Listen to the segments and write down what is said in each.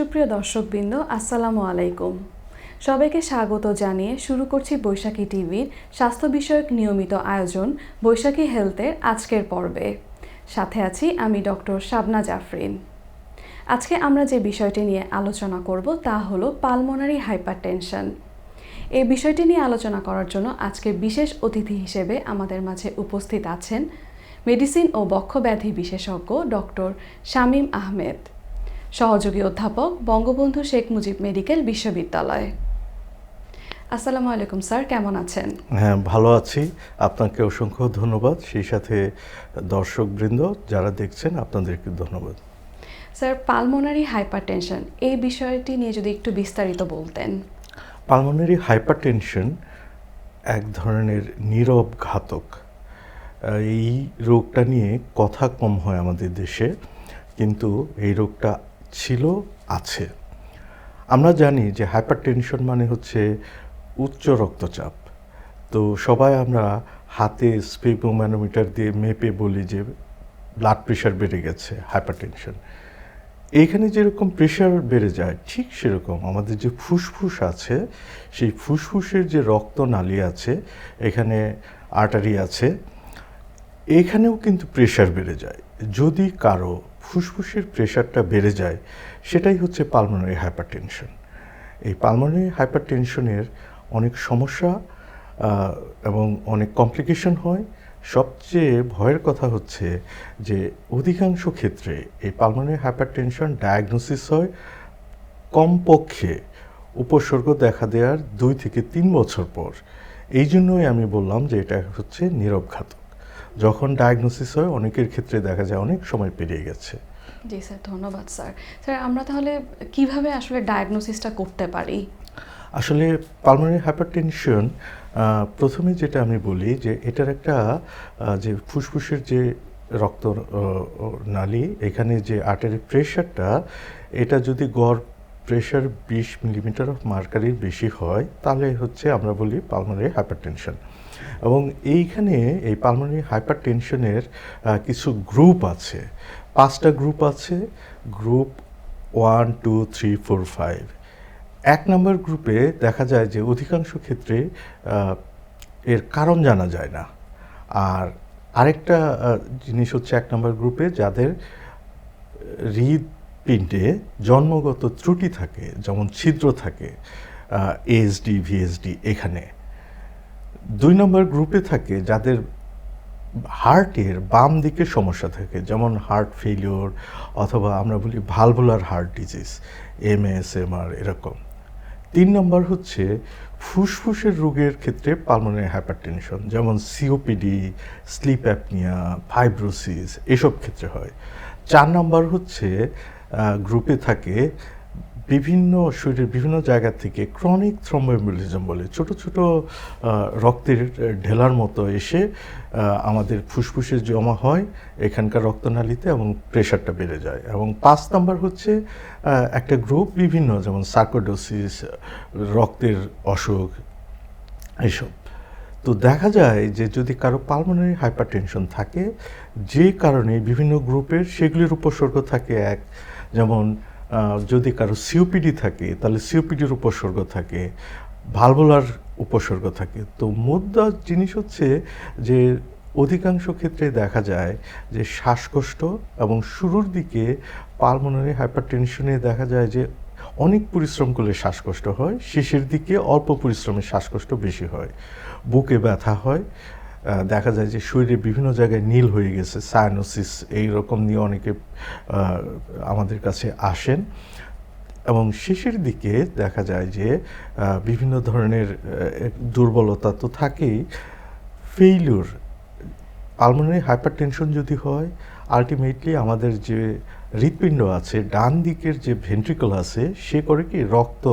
সুপ্রিয় দর্শকবৃন্দ, আসসালামু আলাইকুম। সবাইকে স্বাগত জানিয়ে শুরু করছি বৈশাখী টিভির স্বাস্থ্য বিষয়ক নিয়মিত আয়োজন বৈশাখী হেলথের আজকের পর্বে। সাথে আছি আমি ডক্টর শাবনা জাফরিন। আজকে আমরা যে বিষয়টি নিয়ে আলোচনা করব তা হলো পালমোনারি হাইপারটেনশন। এই বিষয়টি নিয়ে আলোচনা করার জন্য আজকে বিশেষ অতিথি হিসেবে আমাদের মাঝে উপস্থিত আছেন মেডিসিন ও বক্ষব্যাধি বিশেষজ্ঞ ডক্টর শামীম আহমেদ। সহযোগী অধ্যাপক বঙ্গবন্ধু শেখ মুজিব মেডিকেল বিশ্ববিদ্যালয়। আসসালামু আলাইকুম স্যার। কেমন আছেন? হ্যাঁ ভালো আছি। আপনাকে অসংখ্য ধন্যবাদ। সেই সাথে দর্শকবৃন্দ যারা দেখছেন আপনাদেরকে ধন্যবাদ। স্যার পালমোনারি হাইপারটেনশন এই বিষয়টি নিয়ে যদি একটু বিস্তারিত বলতেন। পালমোনারি হাইপারটেনশন এক ধরনের নীরব ঘাতক। এই রোগটা নিয়ে কথা কম হয় আমাদের দেশে কিন্তু এই রোগটা ছিল, আছে। আমরা জানি যে হাইপারটেনশন মানে হচ্ছে উচ্চ রক্তচাপ। তো সবাই আমরা হাতে স্পেগোম্যানোমিটার দিয়ে মেপে বলি যে ব্লাড প্রেশার বেড়ে গেছে, হাইপারটেনশন। এইখানে যেরকম প্রেশার বেড়ে যায়, ঠিক সেরকম আমাদের যে ফুসফুস আছে, সেই ফুসফুসের যে রক্তনালী আছে, এখানে আর্টারি আছে, এখানেও কিন্তু প্রেশার বেড়ে যায়। যদি কারও ফুসফুসের প্রেশারটা বেড়ে যায়, সেটাই হচ্ছে পালমোনারি হাইপারটেনশন এই পালমোনারি হাইপারটেনশনের অনেক সমস্যা এবং অনেক কমপ্লিকেশন হয়। সবচেয়ে ভয়ের কথা হচ্ছে যে, অধিকাংশ ক্ষেত্রে এই পালমোনারি হাইপারটেনশন ডায়াগনোসিস হয় কমপক্ষে উপসর্গ দেখা দেওয়ার দুই থেকে তিন বছর পর। এই জন্যই আমি বললাম যে, এটা হচ্ছে নীরব ঘাতক যখন ডায়াগনোসিস হয় অনেকের ক্ষেত্রে দেখা যায় অনেক সময় পেরিয়ে গেছে। জি স্যার ধন্যবাদ স্যার। স্যার আমরা তাহলে কীভাবে আসলে ডায়াগনোসিসটা করতে পারি? আসলে পালমোনারি হাইপারটেনশন প্রথমে যেটা আমি বলি যে এটার একটা যে ফুসফুসের যে রক্ত নালী এখানে যে আর্টারি প্রেশারটা এটা যদি গড় প্রেশার বিশ মিলিমিটার অফ মার্কারির বেশি হয় তাহলে হচ্ছে আমরা বলি পালমোনারি হাইপারটেনশন এবং এইখানে এই পালমোনারি হাইপারটেনশনের কিছু গ্রুপ আছে। পাঁচটা গ্রুপ আছে। Group one, two, three, four, five. এক নম্বর গ্রুপে দেখা যায় যে অধিকাংশ ক্ষেত্রে এর কারণ জানা যায় না। আর আরেকটা জিনিস হচ্ছে এক নম্বর গ্রুপে যাদের হৃদপিণ্ডে জন্মগত ত্রুটি থাকে, যেমন ছিদ্র থাকে এএসডি ভিএসডি এখানে। দুই নম্বর গ্রুপে থাকে যাদের হার্টের বাম দিকে সমস্যা থাকে, যেমন হার্ট ফেলিওর অথবা আমরা বলি valvular heart disease M S M R এরকম। তিন নম্বর হচ্ছে ফুসফুসের রোগের ক্ষেত্রে পালমোনারি হাইপারটেনশন যেমন সিওপিডি স্লিপ অ্যাপনিয়া ফাইব্রোসিস এসব ক্ষেত্রে হয়। চার নম্বর হচ্ছে গ্রুপে থাকে বিভিন্ন শরীরের বিভিন্ন জায়গা থেকে ক্রনিক থ্রম্বোএম্বোলিজম বলে ছোট ছোট রক্তের ঢেলার মতো এসে আমাদের ফুসফুসে জমা হয় এখানকার রক্তনালীতে এবং প্রেশারটা বেড়ে যায়। এবং পাঁচ নাম্বার হচ্ছে একটা গ্রুপ বিভিন্ন যেমন সার্কোডোসিস রক্তের অসুখ এইসব তো দেখা যায় যে যদি কারও পালমোনারি হাইপারটেনশন থাকে, যে কারণে বিভিন্ন গ্রুপের সেগুলির উপসর্গ থাকে এক, যেমন যদি কারও সিওপিডি থাকে, তাহলে সিওপিডির উপসর্গ থাকে ভালভোলার উপসর্গ থাকে। তো মুদ্রা জিনিস হচ্ছে যে, অধিকাংশ ক্ষেত্রে দেখা যায় যে, শ্বাসকষ্ট এবং শুরুর দিকে পালমোনারি হাইপারটেনশনে দেখা যায় যে, অনেক পরিশ্রম করলে শ্বাসকষ্ট হয়, শেষের দিকে অল্প পরিশ্রমে শ্বাসকষ্ট বেশি হয়। বুকে ব্যথা হয় দেখা যায় যে শরীরে বিভিন্ন জায়গায় নীল হয়ে গেছে সায়ানোসিস এই রকম নিয়ে অনেকে আমাদের কাছে আসেন। এবং শেষের দিকে দেখা যায় যে বিভিন্ন ধরনের দুর্বলতা তো থাকেই। ফেইলিউর পালমোনারি হাইপারটেনশন যদি হয় আলটিমেটলি আমাদের যে হৃৎপিণ্ড আছে, ডান দিকের যে ভেন্ট্রিকল আছে, সে করে কি রক্ত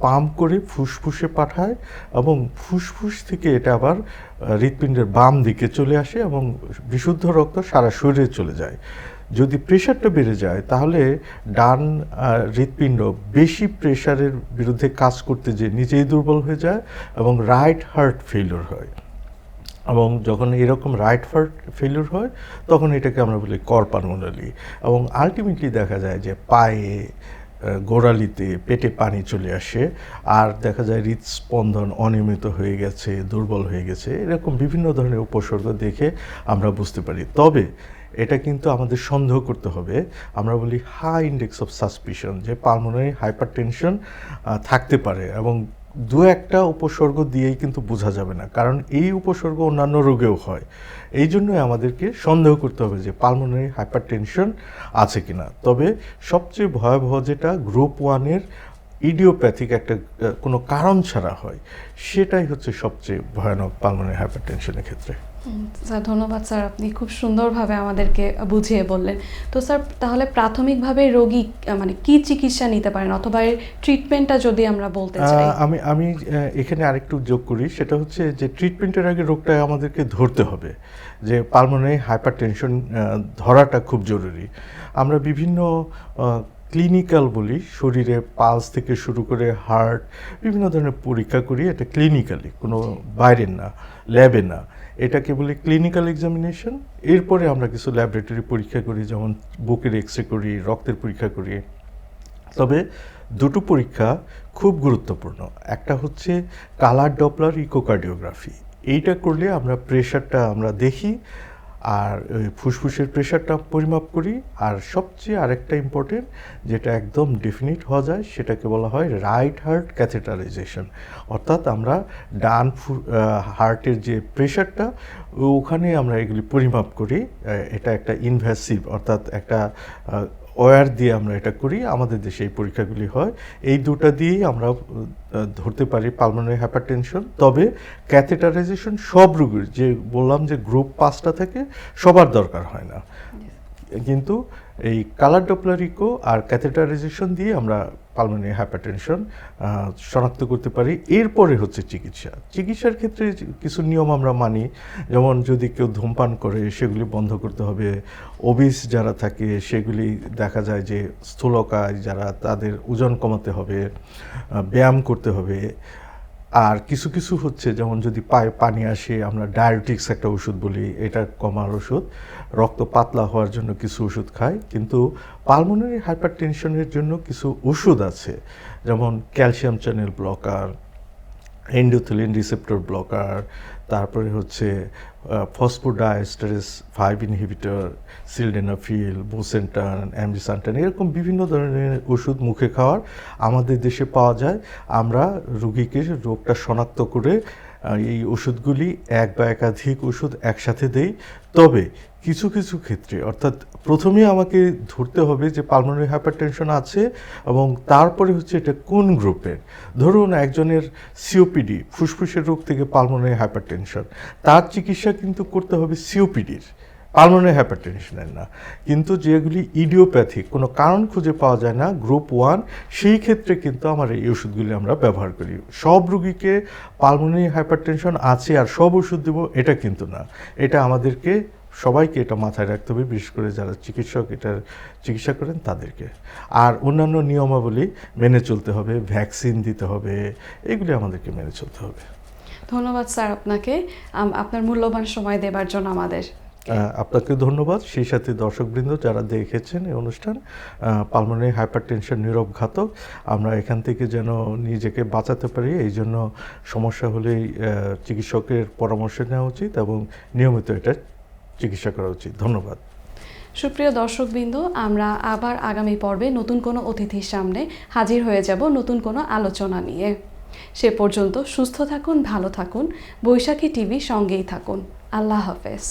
পাম্প করে ফুসফুসে পাঠায় এবং ফুসফুস থেকে এটা আবার হৃৎপিণ্ডের বাম দিকে চলে আসে এবং বিশুদ্ধ রক্ত সারা শরীরে চলে যায়। যদি প্রেশারটা বেড়ে যায়, তাহলে ডান হৃৎপিণ্ড বেশি প্রেশারের বিরুদ্ধে কাজ করতে যে নিজেই দুর্বল হয়ে যায় এবং রাইট হার্ট ফেলিওর হয়। এবং যখন এরকম রাইট হার্ট ফেলিওর হয়, তখন এটাকে আমরা বলি কর পালমোনারি এবং আলটিমেটলি দেখা যায় যে পায়ে গোড়ালিতে পেটে পানি চলে আসে। আর দেখা যায় হৃদস্পন্দন অনিয়মিত হয়ে গেছে, দুর্বল হয়ে গেছে। এরকম বিভিন্ন ধরনের উপসর্গ দেখে আমরা বুঝতে পারি। তবে এটা কিন্তু আমাদের সন্দেহ করতে হবে। আমরা বলি হাই ইন্ডেক্স অফ সাসপিশন, যে পালমোনারি হাইপারটেনশন থাকতে পারে এবং দু একটা উপসর্গ দিয়েই কিন্তু বোঝা যাবে না। কারণ এই উপসর্গ অন্যান্য রোগেও হয়। এই জন্যই আমাদেরকে সন্দেহ করতে হবে যে পালমোনারি হাইপার টেনশন আছে কি না তবে সবচেয়ে ভয়াবহ যেটা গ্রুপ ওয়ানের ইডিওপ্যাথিক একটা, কোনো কারণ ছাড়া হয়, সেটাই হচ্ছে সবচেয়ে ভয়ানক পালমোনারি হাইপার টেনশনের ক্ষেত্রে। স্যার ধন্যবাদ স্যার আপনি খুব সুন্দরভাবে আমাদেরকে বুঝিয়ে বললেন। তো স্যার তাহলে প্রাথমিকভাবে রোগী মানে কি চিকিৎসা নিতে পারেন অথবা এর ট্রিটমেন্টটা যদি আমরা বলতে চাই? আমি আমি এখানে আরেকটু যোগ করি। সেটা হচ্ছে যে ট্রিটমেন্টের আগে রোগটা আমাদেরকে ধরতে হবে যে পালমোনারি হাইপারটেনশন ধরাটা খুব জরুরি। আমরা বিভিন্ন ক্লিনিক্যাল বলি শরীরে পালস থেকে শুরু করে হার্ট বিভিন্ন ধরনের পরীক্ষা করি এটা ক্লিনিক্যালি কোনো বাইরের না ল্যাবে না। এটাকে বলি ক্লিনিক্যাল এক্সামিনেশন এরপরে আমরা কিছু ল্যাবরেটরি পরীক্ষা করি, যেমন বুকের এক্স রে করি, রক্তের পরীক্ষা করি। তবে দুটো পরীক্ষা খুব গুরুত্বপূর্ণ। একটা হচ্ছে কালার ডপলার ইকোকার্ডিওগ্রাফি এইটা করলে আমরা প্রেশারটা আমরা দেখি আর ওই ফুসফুসের প্রেশারটা পরিমাপ করি, আর সবচেয়ে আরেকটা ইম্পর্টেন্ট যেটা একদম ডেফিনিট হওয়া যায়, সেটাকে বলা হয় রাইট হার্ট ক্যাথেটারাইজেশন অর্থাৎ আমরা ডান হার্টের যে প্রেশারটা ওখানে আমরা এগুলি পরিমাপ করি এটা একটা ইনভেসিভ অর্থাৎ একটা ওয়্যার দিয়ে আমরা এটা করি আমাদের দেশে এই পরীক্ষাগুলি হয়। এই দুটা দিয়েই আমরা ধরতে পারি পালমোনারি হাইপারটেনশন তবে ক্যাথেটারাইজেশন সব রোগীর যে বললাম যে গ্রুপ পাঁচটা থেকে সবার দরকার হয় না। কিন্তু এই কালার ডপলারিকো আর ক্যাথেটারাইজেশন দিয়ে আমরা পালমোনারি হাইপারটেনশন শনাক্ত করতে পারি। এরপরে হচ্ছে চিকিৎসা। চিকিৎসার ক্ষেত্রে কিছু নিয়ম আমরা মানি, যেমন যদি কেউ ধূমপান করে, সেগুলি বন্ধ করতে হবে। ওবিস যারা থাকে, সেগুলি দেখা যায় যে স্থূলকায় যারা, তাদের ওজন কমাতে হবে ব্যায়াম করতে হবে। আর কিছু কিছু হচ্ছে, যেমন যদি পায়ে পানি আসে, আমরা ডায়াবেটিক্স একটা ওষুধ বলি, এটা কমার ওষুধ। রক্ত পাতলা হওয়ার জন্য কিছু ওষুধ খাই, কিন্তু পালমোনারি হাইপার টেনশনের জন্য কিছু ওষুধ আছে। যেমন calcium channel blocker endothelin receptor blocker, তারপরে হচ্ছে phosphodiesterase five inhibitor, sildenafil bosentan ambrisentan এরকম বিভিন্ন ধরনের ওষুধ মুখে খাওয়ার আমাদের দেশে পাওয়া যায়। আমরা রুগীকে রোগটা শনাক্ত করে এই ওষুধগুলি এক বা একাধিক ওষুধ একসাথে দেই। তবে কিছু কিছু ক্ষেত্রে, অর্থাৎ প্রথমে আমাকে ধরতে হবে যে পালমোনারি হাইপারটেনশন আছে এবং তারপরে হচ্ছে এটা কোন গ্রুপের ধরুন একজনের সিওপিডি ফুসফুসের রোগ থেকে পালমোনারি হাইপারটেনশন তার চিকিৎসা কিন্তু করতে হবে সিওপিডির পালমোনারি হাইপারটেনশনের না। কিন্তু যেগুলি ইডিওপ্যাথিক কোনো কারণ খুঁজে পাওয়া যায় না গ্রুপ ওয়ান সেই ক্ষেত্রে কিন্তু আমার এই ওষুধগুলি আমরা ব্যবহার করি। সব রুগীকে পালমোনারি হাইপারটেনশন আছে আর সব ওষুধ দেবো, এটা কিন্তু না। এটা আমাদেরকে, সবাইকে এটা মাথায় রাখতে হবে, বিশেষ করে যারা চিকিৎসক, এটার চিকিৎসা করেন তাদেরকে। আর অন্যান্য নিয়মাবলী মেনে চলতে হবে ভ্যাকসিন দিতে হবে, এগুলি আমাদেরকে মেনে চলতে হবে। ধন্যবাদ স্যার আপনাকে। আপনার মূল্যবান সময় দেবার জন্য আমাদের। আপনাকে ধন্যবাদ। সেই সাথে দর্শকবৃন্দ যারা দেখেছেন এই অনুষ্ঠান পালমোনারি হাইপারটেনশন নীরব ঘাতক, আমরা এখান থেকে যেন নিজেকে বাঁচাতে পারি, এই জন্য সমস্যা হলেই চিকিৎসকের পরামর্শ নেওয়া উচিত এবং নিয়মিত এটা চিকিৎসা করা উচিত। ধন্যবাদ। সুপ্রিয় দর্শকবৃন্দ, আমরা আবার আগামী পর্বে নতুন কোনো অতিথির সামনে হাজির হয়ে যাব নতুন কোনো আলোচনা নিয়ে। সে পর্যন্ত সুস্থ থাকুন, ভালো থাকুন, বৈশাখী টিভি সঙ্গেই থাকুন। আল্লাহ হাফেজ।